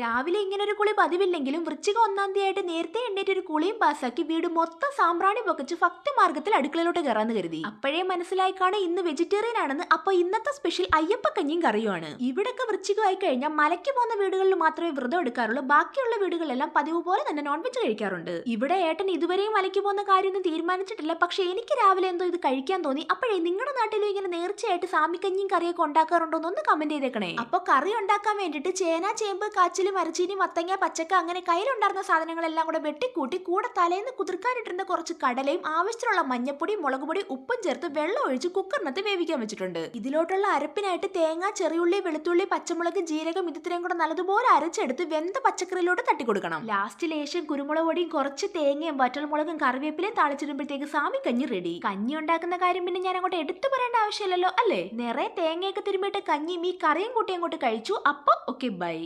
രാവിലെ ഇങ്ങനെ ഒരു കുളി പതിവില്ലെങ്കിലും വൃശ്ചിക ഒന്നാം തീയതിയായിട്ട് നേരത്തെ എണ്ണേറ്റ് ഒരു കുളിയും പാസ്സാക്കി വീട് മൊത്തം സാമ്പ്രാണി പൊക്കച്ച് ഭക്തിമാർഗത്തിൽ അടുക്കളയിലോട്ട് കയറാന്ന് കരുതി. അപ്പോഴേ മനസ്സിലായി കാണും ഇന്ന് വെജിറ്റേറിയൻ ആണെന്ന്. അപ്പൊ ഇന്നത്തെ സ്പെഷ്യൽ അയ്യപ്പ അയ്യപ്പക്കഞ്ഞിയും കറിയുമാണ്. ഇവിടൊക്കെ വൃശ്ചികമായി കഴിഞ്ഞാൽ മലയ്ക്ക് പോകുന്ന വീടുകളിൽ മാത്രമേ വ്രതം എടുക്കാറുള്ളൂ. ബാക്കിയുള്ള വീടുകളിലെല്ലാം പതിവ് പോലെ തന്നെ നോൺ വെജ് കഴിക്കാറുണ്ട്. ഇവിടെ ഏട്ടൻ ഇതുവരെയും മലയ്ക്ക് പോകുന്ന കാര്യമൊന്നും തീരുമാനിച്ചിട്ടില്ല. പക്ഷെ എനിക്ക് രാവിലെ എന്തോ ഇത് കഴിക്കാൻ തോന്നി. അപ്പോഴേ നിങ്ങളുടെ നാട്ടിലും ഇങ്ങനെ നേർച്ചയായിട്ട് സാമിക്കഞ്ഞിയും കറിയൊക്കെ ഉണ്ടാക്കാറുണ്ടോ എന്നൊന്ന് കമന്റ് ചെയ്തേക്കണേ. അപ്പൊ കറി ഉണ്ടാക്കാൻ വേണ്ടിയിട്ട് ചേന ചേമ്പ് കാച്ചിൽ മരച്ചീനി മത്തങ്ങ പച്ചക്ക അങ്ങനെ കയ്യിലുണ്ടായിരുന്ന സാധനങ്ങളെല്ലാം കൂടെ വെട്ടിക്കൂട്ടി കൂടെ തലേന്ന് കുതിർക്കാനിട്ടിരുന്ന കുറച്ച് കടലയും ആവശ്യത്തിനുള്ള മഞ്ഞപ്പൊടി മുളക് പൊടി ഉപ്പും ചേർത്ത് വെള്ളം ഒഴിച്ച് കുക്കറിനകത്ത് വേവിക്കാൻ വെച്ചിട്ടുണ്ട്. ഇതിലോട്ടുള്ള അരപ്പിനായിട്ട് തേങ്ങ ചെറിയുള്ളി വെളുത്തുള്ളി പച്ചമുളക് ജീരകം ഇതിത്രയും കൂടെ നല്ലതുപോലെ അരച്ചെടുത്ത് വെന്ത പച്ചക്കറിയിലോട്ട് തട്ടിക്കൊടുക്കണം. ലാസ്റ്റ് ലേശം കുരുമുളക് പൊടിയും കുറച്ച് തേങ്ങയും വറ്റൽമുളകും കറിവേപ്പിലയും താളിച്ചിടുമ്പോഴത്തേക്ക് സാമി കഞ്ഞി റെഡി കഞ്ഞി ഉണ്ടാക്കുന്ന കാര്യം പിന്നെ ഞാൻ അങ്ങോട്ട് എടുത്തു പറയേണ്ട ആവശ്യമില്ലല്ലോ അല്ലേ? നിറയെ തേങ്ങയൊക്കെ തിരുമ്പിട്ട് കഞ്ഞിയും ഈ കറിയും കൂട്ടി അങ്ങോട്ട് കഴിച്ചു. അപ്പൊ ഓക്കെ ബൈ